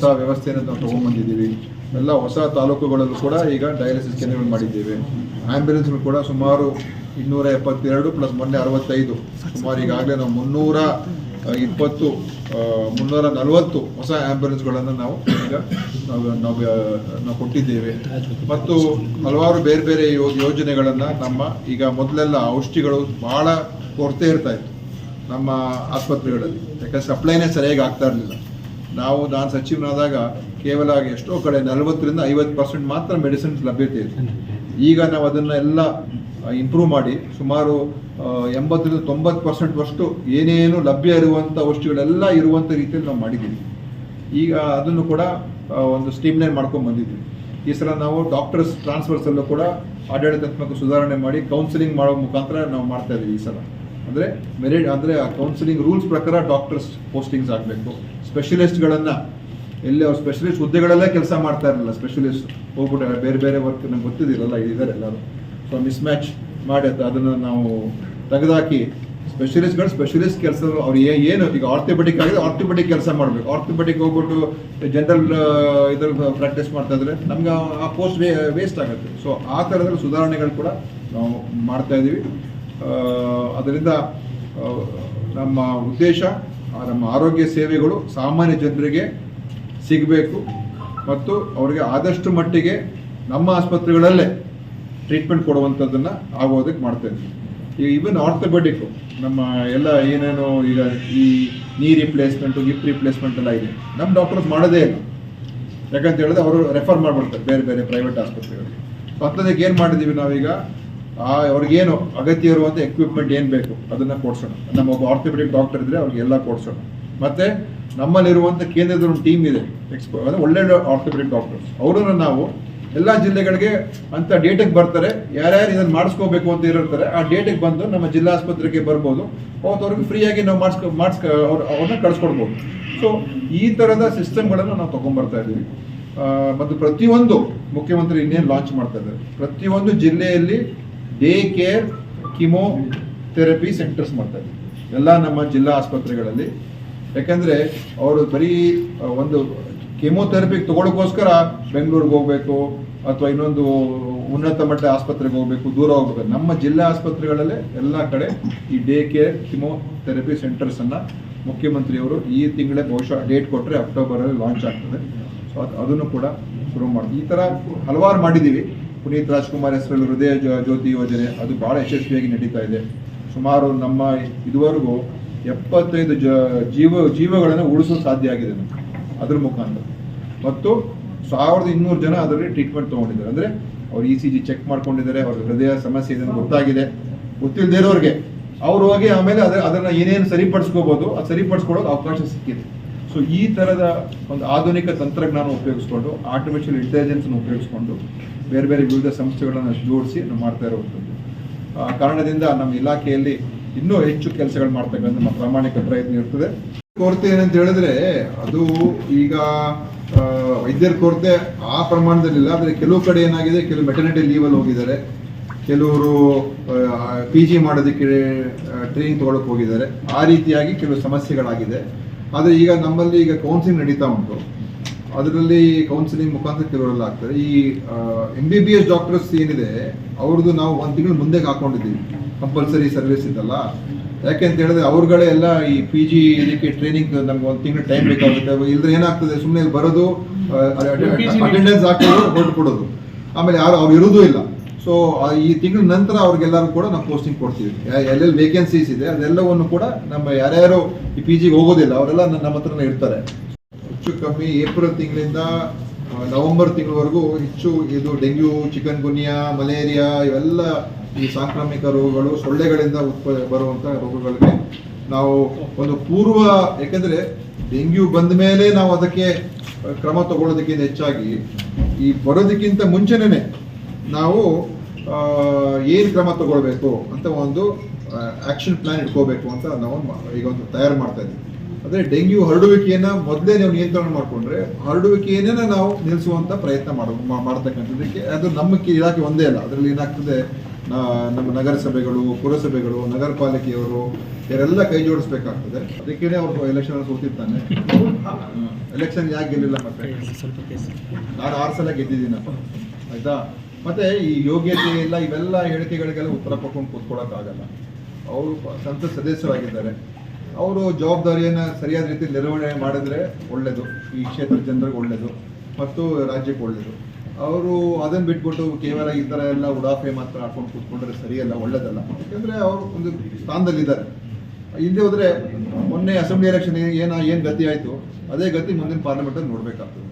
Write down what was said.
ಹೊಸ ವ್ಯವಸ್ಥೆಯನ್ನು ನಾವು ತೊಗೊಂಡ್ಬಂದಿದ್ದೀವಿ. ಎಲ್ಲ ಹೊಸ ತಾಲೂಕುಗಳಲ್ಲೂ ಕೂಡ ಈಗ ಡಯಾಲಿಸಿಸ್ ಕೇಂದ್ರಗಳು ಮಾಡಿದ್ದೇವೆ. ಆ್ಯಂಬುಲೆನ್ಸ್ಗಳು ಕೂಡ ಸುಮಾರು ಇನ್ನೂರ ಎಪ್ಪತ್ತೆರಡು ಪ್ಲಸ್ ಮೊನ್ನೆ ಅರವತ್ತೈದು. ಸುಮಾರು ಈಗಾಗಲೇ ನಾವು ಮುನ್ನೂರ ಇಪ್ಪತ್ತು ಮುನ್ನೂರ ನಲವತ್ತು ಹೊಸ ಆ್ಯಂಬುಲೆನ್ಸ್ಗಳನ್ನು ನಾವು ಈಗ ನಾವು ನಾವು ನಾವು ಕೊಟ್ಟಿದ್ದೇವೆ. ಮತ್ತು ಹಲವಾರು ಬೇರೆ ಬೇರೆ ಯೋಜನೆಗಳನ್ನು ನಮ್ಮ ಈಗ ಮೊದಲೆಲ್ಲ ಔಷಧಿಗಳು ಭಾಳ ಕೊರತೆ ಇರ್ತಾ ಇತ್ತು ನಮ್ಮ ಆಸ್ಪತ್ರೆಗಳಲ್ಲಿ. ಯಾಕಂದ್ರೆ ಸಪ್ಲೈನೇ ಸರಿಯಾಗಿ ಆಗ್ತಾ ಇರಲಿಲ್ಲ. ನಾವು ನಾನು ಸಚಿವನಾದಾಗ ಕೇವಲ ಎಷ್ಟೋ ಕಡೆ ನಲವತ್ತರಿಂದ ಐವತ್ತು ಪರ್ಸೆಂಟ್ ಮಾತ್ರ ಮೆಡಿಸಿನ್ಸ್ ಲಭ್ಯತೆ ಇದೆ ಈಗ ನಾವು ಅದನ್ನ ಎಲ್ಲ ಇಂಪ್ರೂವ್ ಮಾಡಿ ಸುಮಾರು ಎಂಬತ್ತರಿಂದ ತೊಂಬತ್ತು ಪರ್ಸೆಂಟ್ ಅಷ್ಟು ಏನೇನು ಲಭ್ಯ ಇರುವಂಥ ವಸ್ತುಗಳೆಲ್ಲ ಇರುವಂಥ ರೀತಿಯಲ್ಲಿ ನಾವು ಮಾಡಿದ್ದೀವಿ. ಈಗ ಅದನ್ನು ಕೂಡ ಒಂದು ಸ್ಟ್ರೀಮ್ಲೈನ್ ಮಾಡ್ಕೊಂಡು ಬಂದಿದ್ದೀವಿ ಈ ಸಲ ನಾವು ಡಾಕ್ಟರ್ಸ್ ಟ್ರಾನ್ಸ್ಫರ್ಸಲ್ಲೂ ಕೂಡ ಆಡಳಿತಾತ್ಮಕ ಸುಧಾರಣೆ ಮಾಡಿ ಕೌನ್ಸಿಲಿಂಗ್ ಮಾಡೋ ಮುಖಾಂತರ ನಾವು ಮಾಡ್ತಾ ಇದ್ದೀವಿ ಈ ಸಲ. ಅಂದರೆ ಮೆರಿಟ್ ಅಂದರೆ ಆ ಕೌನ್ಸಿಲಿಂಗ್ ರೂಲ್ಸ್ ಪ್ರಕಾರ ಡಾಕ್ಟರ್ಸ್ ಪೋಸ್ಟಿಂಗ್ಸ್ ಆಗಬೇಕು. ಸ್ಪೆಷಲಿಸ್ಟ್ಗಳನ್ನು ಎಲ್ಲಿ ಅವ್ರು ಸ್ಪೆಷಲಿಸ್ಟ್ ಹುದ್ದೆಗಳಲ್ಲೇ ಕೆಲಸ ಮಾಡ್ತಾ ಇರಲಿಲ್ಲ ಸ್ಪೆಷಲಿಸ್ಟ್ ಹೋಗ್ಬಿಟ್ಟು ಬೇರೆ ಬೇರೆ ವರ್ಕ್ ನಮ್ಗೆ ಗೊತ್ತಿದ್ದಿರಲ್ಲ ಇದ್ದಾರೆ ಎಲ್ಲರೂ. ಸೊ ಮಿಸ್ ಮ್ಯಾಚ್ ಮಾಡಿ ಅದು- ಅದನ್ನು ನಾವು ತೆಗೆದಾಕಿ ಸ್ಪೆಷಲಿಸ್ಟ್ಗಳು ಸ್ಪೆಷಲಿಸ್ಟ್ ಕೆಲಸ ಅವ್ರು ಏನು ಈಗ ಆರ್ಥೋಪೆಟಿಕ್ ಆಗಿದೆ ಆರ್ಥೋಪೆಟಿಕ್ ಕೆಲಸ ಮಾಡಬೇಕು. ಆರ್ಥೋಪೆಟಿಕ್ ಹೋಗ್ಬಿಟ್ಟು ಜನರಲ್ ಇದ್ರ ಪ್ರಾಕ್ಟೀಸ್ ಮಾಡ್ತಾ ಇದ್ರೆ ನಮ್ಗೆ ಆ- ಪೋಸ್ಟ್ ಪೋಸ್ಟ್ ವೇಸ್ಟ್ ಆಗುತ್ತೆ. ಸೊ ಆ ಥರದಲ್ಲಿ ಸುಧಾರಣೆಗಳು ಕೂಡ ನಾವು ಮಾಡ್ತಾ ಇದ್ದೀವಿ ಅದರಿಂದ ನಮ್ಮ ಉದ್ದೇಶ ನಮ್ಮ ಆರೋಗ್ಯ ಸೇವೆಗಳು ಸಾಮಾನ್ಯ ಜನರಿಗೆ ಸಿಗಬೇಕು ಮತ್ತು ಅವರಿಗೆ ಆದಷ್ಟು ಮಟ್ಟಿಗೆ ನಮ್ಮ ಆಸ್ಪತ್ರೆಗಳಲ್ಲೇ ಟ್ರೀಟ್ಮೆಂಟ್ ಕೊಡುವಂಥದ್ದನ್ನು ಆಗೋದಕ್ಕೆ ಮಾಡ್ತಾ ಇದ್ದೀವಿ ಈಗ ಇವನ್ ಆರ್ಥೋಪೆಡಿಕ್ ನಮ್ಮ ಎಲ್ಲ ಏನೇನು ಈಗ ಈ ನೀ ರಿಪ್ಲೇಸ್ಮೆಂಟು ಹಿಪ್ ರಿಪ್ಲೇಸ್ಮೆಂಟ್ ಎಲ್ಲ ಇದೆ. ನಮ್ಮ ಡಾಕ್ಟರ್ಸ್ ಮಾಡೋದೇ ಇಲ್ಲ. ಯಾಕಂತ ಹೇಳಿದ್ರೆ ಅವರು ರೆಫರ್ ಮಾಡಿಬಿಡ್ತಾರೆ ಬೇರೆ ಬೇರೆ ಪ್ರೈವೇಟ್ ಆಸ್ಪತ್ರೆಗಳಿಗೆ. ಅಂಥದಕ್ಕೆ ಏನು ಮಾಡಿದ್ದೀವಿ ನಾವೀಗ? ಆ, ಅವ್ರಿಗೇನು ಅಗತ್ಯ ಇರುವಂಥ ಎಕ್ವಿಪ್ಮೆಂಟ್ ಏನು ಬೇಕು, ಅದನ್ನು ಕೊಡ್ಸೋಣ. ನಮ್ಮ ಒಬ್ಬ ಆರ್ಥೋಪೆಡಿಕ್ ಡಾಕ್ಟರ್ ಇದ್ದರೆ ಅವ್ರಿಗೆಲ್ಲ ಕೊಡ್ಸೋಣ. ಮತ್ತು ನಮ್ಮಲ್ಲಿರುವಂಥ ಕೇಂದ್ರದ ಒಂದು ಟೀಮ್ ಇದೆ ಎಕ್ಸ್ಪರ್ಟ್ ಅಂದರೆ ಒಳ್ಳೆ ಆರ್ಥೋಪೆಡಿಕ್ ಡಾಕ್ಟರ್ಸ್ ಅವರನ್ನು ನಾವು ಎಲ್ಲ ಜಿಲ್ಲೆಗಳಿಗೆ ಅಂತ ಡೇಟಿಗೆ ಬರ್ತಾರೆ, ಯಾರ್ಯಾರು ಇದನ್ನು ಮಾಡಿಸ್ಕೋಬೇಕು ಅಂತ ಇರ್ತಾರೆ ಆ ಡೇಟಿಗೆ ಬಂದು ನಮ್ಮ ಜಿಲ್ಲಾ ಆಸ್ಪತ್ರೆಗೆ ಬರ್ಬೋದು. ಅವತ್ತು ಅವ್ರಿಗೆ ಫ್ರೀಯಾಗಿ ನಾವು ಮಾಡಿಸ್ಕೊ, ಮಾಡಿಸ್ಕ, ಅವ್ರು, ಅವ್ರನ್ನ ಕಳಿಸ್ಕೊಡ್ಬೋದು. ಸೊ ಈ ಥರದ ಸಿಸ್ಟಮ್ಗಳನ್ನು ನಾವು ತೊಗೊಂಬರ್ತಾ ಇದ್ದೀವಿ. ಮತ್ತು ಪ್ರತಿಯೊಂದು ಮುಖ್ಯಮಂತ್ರಿ ಇನ್ನೇನು ಲಾಂಚ್ ಮಾಡ್ತಾ ಇದ್ದಾರೆ. ಪ್ರತಿಯೊಂದು ಜಿಲ್ಲೆಯಲ್ಲಿ day care chemotherapy centres ಮಾಡ್ತಾ ಇದ್ದಾರೆ ಎಲ್ಲ ನಮ್ಮ ಜಿಲ್ಲಾ ಆಸ್ಪತ್ರೆಗಳಲ್ಲಿ. ಯಾಕಂದರೆ ಅವರು ಬರೀ ಒಂದು ಕೆಮೊಥೆರಪಿಗೆ ತಗೊಳ್ಳೋಕ್ಕೋಸ್ಕರ ಬೆಂಗಳೂರಿಗೆ ಹೋಗಬೇಕು ಅಥವಾ ಇನ್ನೊಂದು ಉನ್ನತ ಮಟ್ಟ ಆಸ್ಪತ್ರೆಗೆ ಹೋಗಬೇಕು, ದೂರ ಹೋಗ್ಬೇಕು. ನಮ್ಮ ಜಿಲ್ಲಾ ಆಸ್ಪತ್ರೆಗಳಲ್ಲೇ ಎಲ್ಲ ಕಡೆ ಈ ಡೇ ಕೇರ್ ಕಿಮೋಥೆರಪಿ ಸೆಂಟರ್ಸನ್ನು ಮುಖ್ಯಮಂತ್ರಿಯವರು ಈ ತಿಂಗಳೇ ಬಹುಶಃ ಡೇಟ್ ಕೊಟ್ಟರೆ ಅಕ್ಟೋಬರಲ್ಲಿ ಲಾಂಚ್ ಆಗ್ತದೆ. ಸೊ ಅದು, ಅದನ್ನು ಕೂಡ ಶುರು ಮಾಡ್ತೀವಿ. ಈ ಥರ ಹಲವಾರು ಮಾಡಿದ್ದೀವಿ. ಪುನೀತ್ ರಾಜ್ಕುಮಾರ್ ಹೆಸರಲ್ಲಿ ಹೃದಯ ಜ್ಯೋತಿ ಯೋಜನೆ, ಅದು ಭಾಳ ಯಶಸ್ವಿಯಾಗಿ ನಡೀತಾ ಇದೆ. ಸುಮಾರು ನಮ್ಮ ಇದುವರೆಗೂ ಎಪ್ಪತ್ತೈದು ಜ ಜೀವ, ಜೀವಗಳನ್ನು ಉಳಿಸಲು ಸಾಧ್ಯ ಆಗಿದೆ ಅದ್ರ ಮುಖಾಂತರ. ಮತ್ತು ಸಾವಿರದ ಇನ್ನೂರು ಜನ ಅದರಲ್ಲಿ ಟ್ರೀಟ್ಮೆಂಟ್ ತೊಗೊಂಡಿದ್ದಾರೆ. ಅಂದರೆ ಅವ್ರು ಇ ಸಿ ಜಿ ಚೆಕ್ ಮಾಡ್ಕೊಂಡಿದ್ದಾರೆ ಅವ್ರ ಹೃದಯ ಸಮಸ್ಯೆ ಇದನ್ನು ಗೊತ್ತಾಗಿದೆ. ಗೊತ್ತಿಲ್ಲದೆ ಇರೋರಿಗೆ, ಅವ್ರು ಹೋಗಿ ಆಮೇಲೆ ಅದರ ಅದನ್ನು ಏನೇನು ಸರಿಪಡಿಸ್ಕೋಬೋದು, ಅದು ಸರಿಪಡಿಸ್ಕೊಳ್ಳೋಕೆ ಅವಕಾಶ ಸಿಕ್ಕಿದೆ. ಸೊ ಈ ಥರದ ಒಂದು ಆಧುನಿಕ ತಂತ್ರಜ್ಞಾನ ಉಪಯೋಗಿಸ್ಕೊಂಡು ಆರ್ಟಿಫಿಷಿಯಲ್ ಇಂಟೆಲಿಜೆನ್ಸ್ನ ಉಪಯೋಗಿಸ್ಕೊಂಡು ಬೇರೆ ಬೇರೆ ವಿವಿಧ ಸಂಸ್ಥೆಗಳನ್ನು ಜೋಡಿಸಿ ನಾವು ಮಾಡ್ತಾ ಇರುವಂಥದ್ದು. ಆ, ಕಾರಣದಿಂದ ನಮ್ಮ ಇಲಾಖೆಯಲ್ಲಿ ಇನ್ನೂ ಹೆಚ್ಚು ಕೆಲಸಗಳು ಮಾಡ್ತಕ್ಕಂಥ ನಮ್ಮ ಪ್ರಾಮಾಣಿಕ ಪ್ರಯತ್ನ ಇರ್ತದೆ. ಕೊರತೆ ಏನಂತ ಹೇಳಿದ್ರೆ, ಅದು ಈಗ ವೈದ್ಯರ ಕೊರತೆ ಆ ಪ್ರಮಾಣದಲ್ಲಿಲ್ಲ ಆದರೆ ಕೆಲವು ಕಡೆ ಏನಾಗಿದೆ, ಕೆಲವು ಮೆಟರ್ನಿಟಿ ಲೀವಲ್ಲಿ ಹೋಗಿದ್ದಾರೆ. ಕೆಲವರು ಪಿ ಜಿ ಮಾಡೋದಕ್ಕೆ ಟ್ರೈನಿಂಗ್ ತಗೊಳಕ್ ಹೋಗಿದ್ದಾರೆ. ಆ ರೀತಿಯಾಗಿ ಕೆಲವು ಸಮಸ್ಯೆಗಳಾಗಿದೆ. ಆದರೆ ಈಗ ನಮ್ಮಲ್ಲಿ ಈಗ ಕೌನ್ಸಿಲಿಂಗ್ ನಡೀತಾ ಉಂಟು. ಅದರಲ್ಲಿ ಕೌನ್ಸಿಲಿಂಗ್ ಮುಖಾಂತರ ಕೆಲವರೆಲ್ಲ ಆಗ್ತಾರೆ. ಈ M B B S doctors ಏನಿದೆ ಅವ್ರದ್ದು ನಾವು ಒಂದು ತಿಂಗಳು ಮುಂದೆ ಹಾಕೊಂಡಿದ್ದೀವಿ. ಕಂಪಲ್ಸರಿ ಸರ್ವಿಸ್ ಇದ್ದಲ್ಲ ಯಾಕೆ ಅಂತ ಹೇಳಿದ್ರೆ ಅವ್ರುಗಳೇ ಎಲ್ಲ ಈ ಪಿ ಜಿ ಇದಕ್ಕೆ ಟ್ರೈನಿಂಗ್ ನಮ್ಗೆ ಒಂದು ತಿಂಗಳು ಟೈಮ್ ಬೇಕಾಗುತ್ತೆ. ಇಲ್ಲದ್ರೆ ಏನಾಗ್ತದೆ? ಸುಮ್ಮನೆ ಬರೋದು ಅಟೆಂಡೆನ್ಸ್ ಹಾಕೋದು ಹೊರಟು ಕೊಡೋದು. ಆಮೇಲೆ ಯಾರು ಅವ್ರು ಇರೋದು ಇಲ್ಲ. ಸೊ ಈ ತಿಂಗಳ ನಂತರ ಅವ್ರಿಗೆಲ್ಲರೂ ಕೂಡ ನಾವು ಪೋಸ್ಟಿಂಗ್ ಕೊಡ್ತೀವಿ. ಎಲ್ಲೆಲ್ಲಿ ವೇಕೆನ್ಸೀಸ್ ಇದೆ, ಅದೆಲ್ಲವನ್ನು ಕೂಡ ನಮ್ಮ ಯಾರ್ಯಾರು ಈ ಪಿ ಜಿಗೆ ಹೋಗೋದಿಲ್ಲ, ಅವರೆಲ್ಲ ನಮ್ಮ ಹತ್ರನೇ ಇರ್ತಾರೆ. ಹೆಚ್ಚು ಕಮ್ಮಿ ಏಪ್ರಿಲ್ ತಿಂಗಳಿಂದ ನವಂಬರ್ ನವೆಂಬರ್ ತಿಂಗಳವರೆಗೂ ಹೆಚ್ಚು ಇದು ಡೆಂಗ್ಯೂ ಚಿಕನ್ ಗುನಿಯಾ ಮಲೇರಿಯಾ ಇವೆಲ್ಲ ಈ ಸಾಂಕ್ರಾಮಿಕ ರೋಗಗಳು ಸೊಳ್ಳೆಗಳಿಂದ ಉತ್ಪ ಬರುವಂಥ ರೋಗಗಳಿಗೆ ನಾವು ಒಂದು ಪೂರ್ವ ಯಾಕೆಂದರೆ ಡೆಂಗ್ಯೂ ಬಂದ ಮೇಲೆ ನಾವು ಅದಕ್ಕೆ ಕ್ರಮ ತಗೊಳ್ಳೋದಕ್ಕಿಂತ ಹೆಚ್ಚಾಗಿ ಈ ಬರೋದಕ್ಕಿಂತ ಮುಂಚೆನೇ ನಾವು ಏನು ಕ್ರಮ ತಗೊಳ್ಬೇಕು ಅಂತ ಒಂದು ಆಕ್ಷನ್ ಪ್ಲಾನ್ ಇಟ್ಕೋಬೇಕು ಅಂತ ನಾವು ಈಗ ಒಂದು ತಯಾರು ಮಾಡ್ತಾ ಇದ್ದೀವಿ. ಅಂದರೆ ಡೆಂಗ್ಯೂ ಹರಡುವಿಕೆಯನ್ನು ಮೊದಲೇ ನಾವು ನಿಯಂತ್ರಣ ಮಾಡಿಕೊಂಡ್ರೆ ಹರಡುವಿಕೆಯನ್ನೇ ನಾವು ನಿಲ್ಲಿಸುವಂಥ ಪ್ರಯತ್ನ ಮಾಡ ಮಾಡ್ತಕ್ಕಂಥದ್ದಕ್ಕೆ ಅದು ನಮ್ಮ ಇಲಾಖೆ ಒಂದೇ ಅಲ್ಲ ಅದರಲ್ಲಿ ಏನಾಗ್ತದೆ ನಮ್ಮ ನಗರಸಭೆಗಳು ಪುರಸಭೆಗಳು ನಗರ ಪಾಲಿಕೆಯವರು ಇವರೆಲ್ಲ ಕೈ ಜೋಡಿಸ್ಬೇಕಾಗ್ತದೆ. ಅದಕ್ಕೇನೆ ಅವರು ಎಲೆಕ್ಷನ್ ಸೋತಿರ್ತಾನೆ. ಎಲೆಕ್ಷನ್ ಯಾಕೆ ಗೆಲ್ಲಿಲ್ಲ ಮತ್ತೆ? ನಾನು ಆರು ಸಲ ಗೆದ್ದಿದ್ದೀನಪ್ಪ. ಆಯ್ತಾ? ಮತ್ತೆ ಈ ಯೋಗ್ಯತೆ ಇಲ್ಲ, ಇವೆಲ್ಲ ಹೇಳಿಕೆಗಳಿಗೆಲ್ಲ ಉತ್ತರ ಕೊಟ್ಕೊಂಡು ಕೂತ್ಕೊಳ್ಳೋಕ್ಕಾಗಲ್ಲ ಅವರು ಸಂಸತ್ ಸದಸ್ಯರಾಗಿದ್ದಾರೆ. ಅವರು ಜವಾಬ್ದಾರಿಯನ್ನು ಸರಿಯಾದ ರೀತಿ ನಿರ್ವಹಣೆ ಮಾಡಿದ್ರೆ ಒಳ್ಳೆಯದು ಈ ಕ್ಷೇತ್ರದ ಜನರಿಗೆ ಒಳ್ಳೆಯದು ಮತ್ತು ರಾಜ್ಯಕ್ಕೆ ಒಳ್ಳೆಯದು ಅವರು ಅದನ್ನು ಬಿಟ್ಬಿಟ್ಟು ಕೇವಲ ಈ ಥರ ಎಲ್ಲ ಉಡಾಫೆ ಮಾತ್ರ ಹಾಕೊಂಡು ಕೂತ್ಕೊಂಡ್ರೆ ಸರಿಯಲ್ಲ, ಒಳ್ಳೇದಲ್ಲ. ಯಾಕೆಂದರೆ ಅವರು ಒಂದು ಸ್ಥಾನದಲ್ಲಿದ್ದಾರೆ. ಹಿಂದೆ ಹೋದರೆ ಮೊನ್ನೆ ಅಸೆಂಬ್ಲಿ ಎಲೆಕ್ಷನ್ ಏನ, ಏನು ಗತಿ ಆಯಿತು, ಅದೇ ಗತಿ ಮುಂದಿನ ಪಾರ್ಲಿಮೆಂಟಲ್ಲಿ ನೋಡಬೇಕಾಗ್ತದೆ.